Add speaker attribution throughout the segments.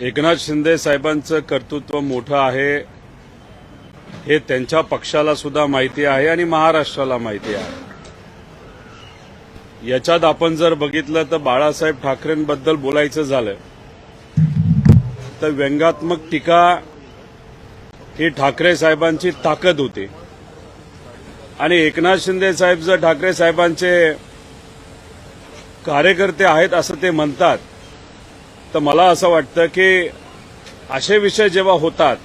Speaker 1: एकनाथ शिंदे साहेबांचं कर्तृत्व मोठं आहे. हे त्यांच्या पक्षाला सुद्धा माहिती आहे आणि महाराष्ट्राला माहिती आहे. याच्यात आपण जर बघितलं तर बाळासाहेब ठाकरेंबद्दल बोलायचं झालं तर व्यंगात्मक टीका ही ठाकरे साहेबांची ताकद होती. आणि एकनाथ शिंदे साहेब जर ठाकरे साहेबांचे कार्यकर्ते आहेत असं ते म्हणतात तर मला असं वाटतं की असे विषय जेव्हा होतात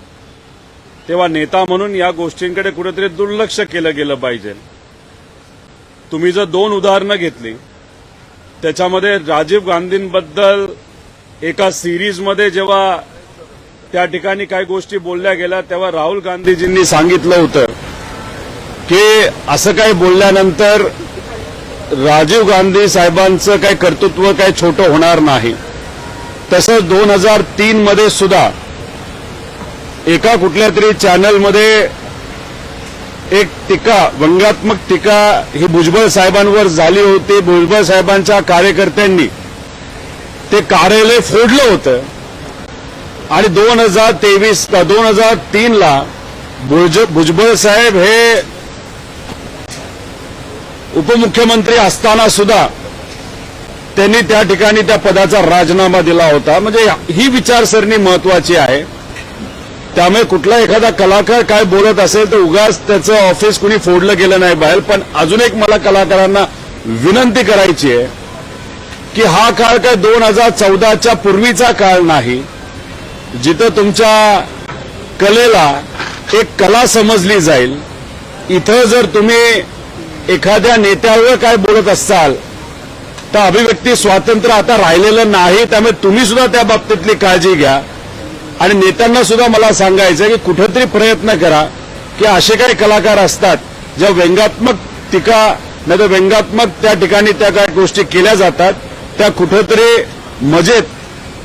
Speaker 1: तेव्हा नेता म्हणून या गोष्टींकडे कुठेतरी दुर्लक्ष केलं गेलं पाहिजे. तुम्ही जर दोन उदाहरणं घेतली त्याच्यामध्ये राजीव गांधींबद्दल एका सिरीजमध्ये जेव्हा त्या ठिकाणी काही गोष्टी बोलल्या गेल्या तेव्हा राहुल गांधीजींनी सांगितलं होतं की असं काही बोलल्यानंतर राजीव गांधी साहेबांचं काही कर्तृत्व काही छोटं होणार नाही. तसंच दोन हजार तीन मध्ये सुद्धा एका कुठल्या तरी चॅनलमध्ये एक टीका व्यंगात्मक टीका ही भुजबळ साहेबांवर झाली होती. भुजबळ साहेबांच्या कार्यकर्त्यांनी ते कार्यालय फोडलं होतं. आणि दोन हजार तेवीस दोन हजार तीन ला भुज भुजबळ साहेब हे उपमुख्यमंत्री असताना सुद्धा त्यांनी त्या ठिकाणी त्या पदाचा राजीनामा दिला होता. म्हणजे ही विचारसरणी महत्वाची आहे. त्यामुळे कुठला एखादा कलाकार काय बोलत असेल तर उगाच त्याचं ऑफिस कुणी फोडलं गेलं नाही बाहेर. पण अजून एक मला कलाकारांना विनंती करायची आहे की हा काळ काय दोन हजार चौदाच्या पूर्वीचा काळ नाही. जिथं तुमच्या कलेला एक कला समजली जाईल. इथं जर तुम्ही एखाद्या नेत्यावर काय बोलत असाल तर अभिव्यक्ती स्वातंत्र्य आता राहिलेलं नाही त्यामुळे तुम्ही सुद्धा त्या बाबतीतली काळजी घ्या. आणि नेत्यांना सुद्धा मला सांगायचं की कुठेतरी प्रयत्न करा की असे काही कलाकार असतात ज्या व्यंगात्मक टीका नाही तर व्यंगात्मक त्या ठिकाणी त्या काही गोष्टी केल्या जातात त्या कुठेतरी मजेत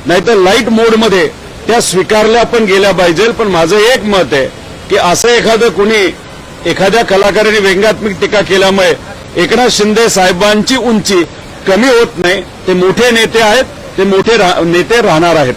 Speaker 1: नाहीतर लाइट मोडमध्ये त्या स्वीकारल्या पण गेल्या पाहिजे पण माझं एक मत आहे की असं एखादं कुणी एखाद्या कलाकाराने व्यंगात्मक टीका केल्यामुळे एकनाथ शिंदे साहेबांची उंची कमी होत नाही ते मोठे नेते आहेत ते मोठे नेते राहणार आहेत.